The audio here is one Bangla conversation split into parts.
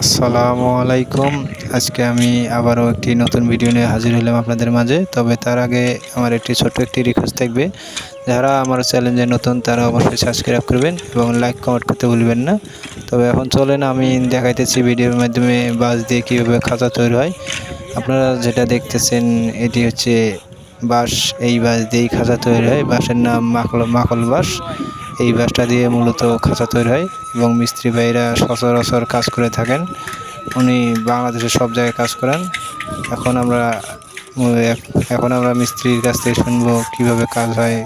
আসসালামু আলাইকুম। আজকে আমি আবারও একটি নতুন ভিডিও নিয়ে হাজির হলাম আপনাদের মাঝে। তবে তার আগে আমার একটি ছোট্ট একটি রিকোয়েস্ট থাকবে। যারা আমার চ্যানেলে নতুন, তারা অবশ্যই সাবস্ক্রাইব করবেন এবং লাইক কমেন্ট করতে ভুলবেন না। তবে এখন চলেন, আমি দেখাইতেছি ভিডিওর মাধ্যমে বাস দিয়ে কীভাবে খাঁচা তৈরি হয়। আপনারা যেটা দেখতেছেন, এটি হচ্ছে বাঁশ। এই বাঁশ দিয়েই খাঁচা তৈরি হয়। বাঁশের নাম মাকল মাকল বাঁশ। এই বাঁশটা দিয়ে মূলত খাঁচা তৈরি হয় এবং মিস্ত্রি ভাইরা সচরাচর কাজ করে থাকেন। উনি বাংলাদেশের সব জায়গায় কাজ করেন। এখন আমরা এখন আমরা মিস্ত্রির কাছ থেকে শুনব কীভাবে কাজ হয়,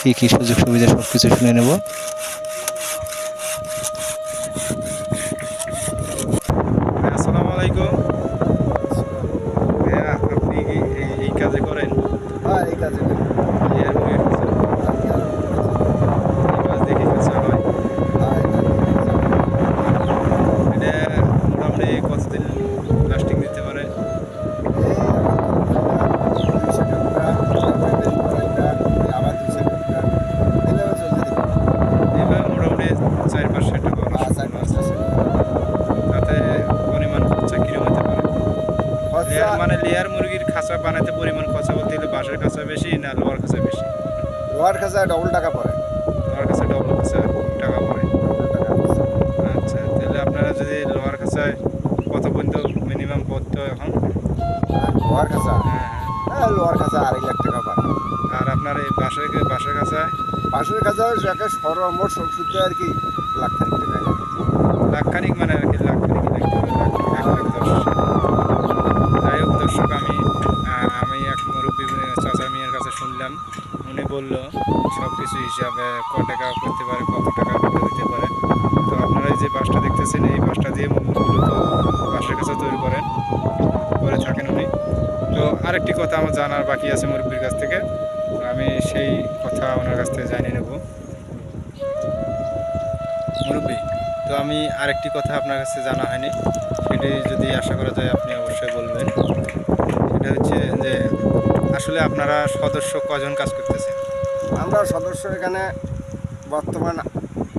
কী কী সুযোগ সুবিধা সব কিছু শুনে নেব। মানে লেয়ার মুরগির খাঁচা বানাতে পরিমাণ খরচা বলতে গেলে বাঁশের খাঁচা বেশি না লোহার খাঁচা বেশি। লোহার খাঁচায় ডবল টাকা পড়ে। লোহার খাঁচা ডবল খাঁচা টাকা পড়ে। আচ্ছা তাহলে আপনারা যদি লোহার খাঁচায় কত পর্যন্ত মিনিমাম পড়তো এখন? লোহার খাঁচা। হ্যাঁ, হ্যাঁ। লোহার খাঁচা আড়াই লাখ টাকা পায় আর আপনার এই বাঁশের বাঁশের খাঁচায়? পাশের খাঁচা যাকে সর্বমোট সবসুদ্ধ আর কি লাখ খানিক টাকা। লাখখানিক মানে আর কি শুনলাম উনি বলল সব কিছু হিসাবে ক টাকা করতে পারে, কত টাকা দিতে পারে? তো আপনারা যে বাসটা দেখতেছেন, এই বাসটা দিয়ে মূলত বাসের কাছে তৈরি করেন, করে থাকেন উনি। তো আরেকটি কথা আমার জানার বাকি আছে মুরব্বীর কাছ থেকে, আমি সেই কথা ওনার কাছ থেকে জানিয়ে নেব। মুরব্বী, তো আমি আরেকটি কথা আপনার কাছে জানা হয়নি, সেটি যদি আশা করা যায় আপনি অবশ্যই বলবেন। সেটা হচ্ছে যে আসলে আপনারা সদস্য কজন কাজ করতেছেন? আমরা সদস্য এখানে বর্তমান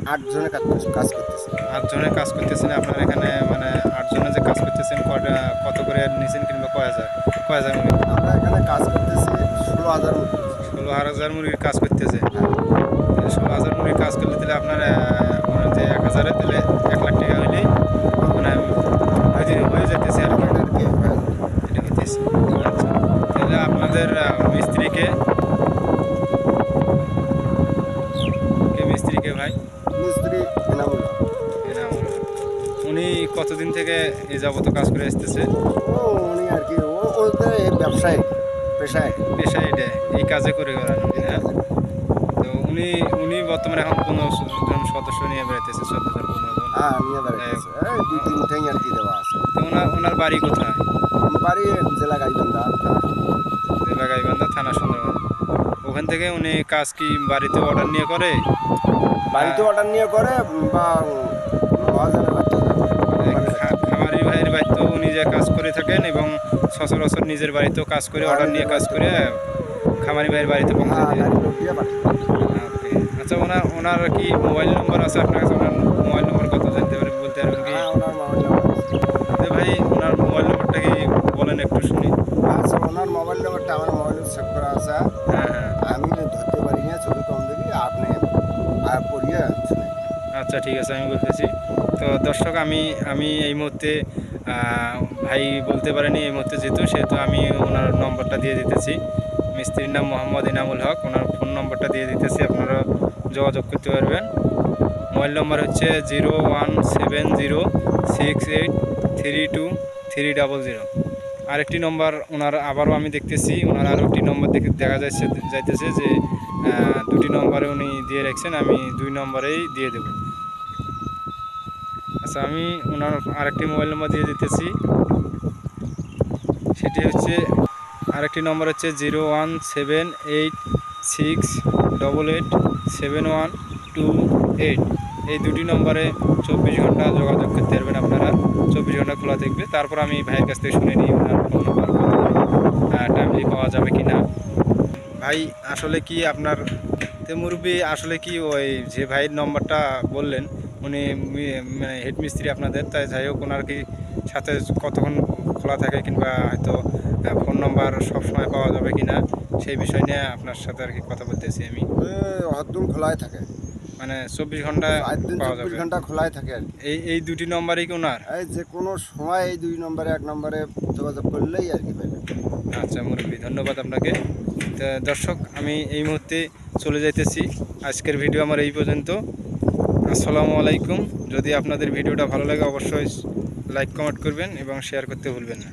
আটজনে কাজ কাজ করতেছি। আটজনে কাজ করতেছেন আপনারা এখানে মানে আটজনে যে কাজ করতেছেন কটা কত করে নিছেন কিংবা কয় হাজার কয় হাজার মুরগি আমরা এখানে কাজ করতেছি ষোলো হাজার ষোলো হাজার মুরগির কাজ করতেছে ষোলো হাজার মুরগির কাজ করলে তাহলে আপনার আহ, মানে যে এক হাজারে তাহলে এক লাখ টাকা হইলেই মানে হয়ে যে- হয়ে যেতেছে আর কি আর কি এটা হইতেছে আচ্ছা তাহলে আপনাদের আহ, মিস্ত্রিকে কে মিস্ত্রিকে ভাই মিস্ত্রি এনামুল এনামুল। উনি কতদিন থেকে এই যাবত কাজ করে আসতেছে? ও উনি আর কি ও ব্যবসায় পেশায়। পেশায় এটা এই কাজে করে করেন হ্যাঁ? তো উনি উনি বর্তমানে এখন পনেরো জন সদস্য নিয়ে বেড়াইতেছে চোদ্দ জন পনেরো জন। হ্যাঁ নিয়ে বেড়াইতেছে। দুই তিন আর কি দেওয়া আছে। তো ওনার ওনার বাড়ি কোথায়? বাড়ি জেলা গাইবান্ধা। জেলা গাইবান্ধা থানা সুন্দরবন। ওখান থেকে উনি কাজ কি বাড়িতে অর্ডার নিয়ে করে? বাড়িতে অর্ডার নিয়ে করে বা ভাইয়ের বাড়িতেও উনি যে কাজ করে থাকেন এবং সচরাচর নিজের বাড়িতেও কাজ করে অর্ডার নিয়ে কাজ করে খামারি ভাইয়ের বাড়িতে পৌঁছে হ্যাঁ দিয়ে। ওকে। আচ্ছা ওনার ওনার কি মোবাইল নম্বর আছে? আপনার কাছে ওনার মোবাইল নম্বর কত জানতে পারেন বলতে পারবেন কি? হ্যাঁ। যে ভাই ওনার মোবাইল নম্বরটা কি বলেন একটু শুনি। আচ্ছা ওনার মোবাইল নাম্বারটা আমার মোবাইলে সেভ করা আছে। হ্যাঁ আমি ধরতে পারি না ছবি কম দেখি আপনি আর পড়িয়ে আচ্ছা ঠিক আছে আমি বলতেছি। তো দর্শক আমি আমি এই মুহূর্তে ভাই বলতে পারেনি এই মুহূর্তে যেহেতু, সেহেতু আমি ওনার নম্বরটা দিয়ে দিতেছি। মিস্ত্রির নাম মোহাম্মদ ইনামুল হক, ওনার ফোন নম্বরটা দিয়ে দিতেছি, আপনারা যোগাযোগ করতে পারবেন। মোবাইল নম্বর হচ্ছে zero one seven zero six eight three two three double zero. আরেকটি নম্বর ওনার আবারও আমি দেখতেছি, ওনার আরও একটি নম্বর দেখে দেখা যাচ্ছে, যাইতেছে যে দুটি নম্বরে উনি দিয়ে রাখছেন, আমি দুই নম্বরেই দিয়ে দেবো। আচ্ছা আমি ওনার আরেকটি মোবাইল নম্বর দিয়ে দিতেছি। সেটি হচ্ছে, আরেকটি নম্বর হচ্ছে zero one seven eight six double eight seven one two eight. এই দুটি নম্বরে চব্বিশ ঘণ্টা যোগাযোগ করতে পারবেন আপনারা। চব্বিশ ঘণ্টা খোলা থাকবে। তারপর আমি ভাইয়ের কাছ থেকে শুনে নিই ওনার ফোন নম্বর। টাইমলি পাওয়া যাবে কি না? ভাই, আসলে কি আপনার তে মুরব্বী, আসলে কি ওই যে ভাইয়ের নম্বরটা বললেন উনি মানে হেডমিস্ত্রি আপনাদের তাই যাই হোক ওনার কি সাথে কতক্ষণ খোলা থাকে কিংবা হয়তো ফোন নাম্বার সবসময় পাওয়া যাবে কিনা সেই বিষয় নিয়ে আপনার সাথে আর কি কথা বলতেছি আমি। হদ্দুম খোলাই থাকে। মানে চব্বিশ ঘণ্টা পাওয়া যাবে। ঘণ্টা খোলাই থাকে আর এই এই দুটি নম্বরই কি ওনার এই যে কোনো সময় এই দুই নম্বরে এক নম্বরে যোগাযোগ করলেই আর কি আচ্ছা মুরব্বী ধন্যবাদ আপনাকে। দর্শক আমি এই মুহূর্তে চলে যাইতেছি। আজকের ভিডিও আমার এই পর্যন্ত। আসসালামু আলাইকুম। যদি আপনাদের ভিডিওটা ভালো লাগে, অবশ্যই লাইক, কমেন্ট করবেন এবং শেয়ার করতে ভুলবেন না।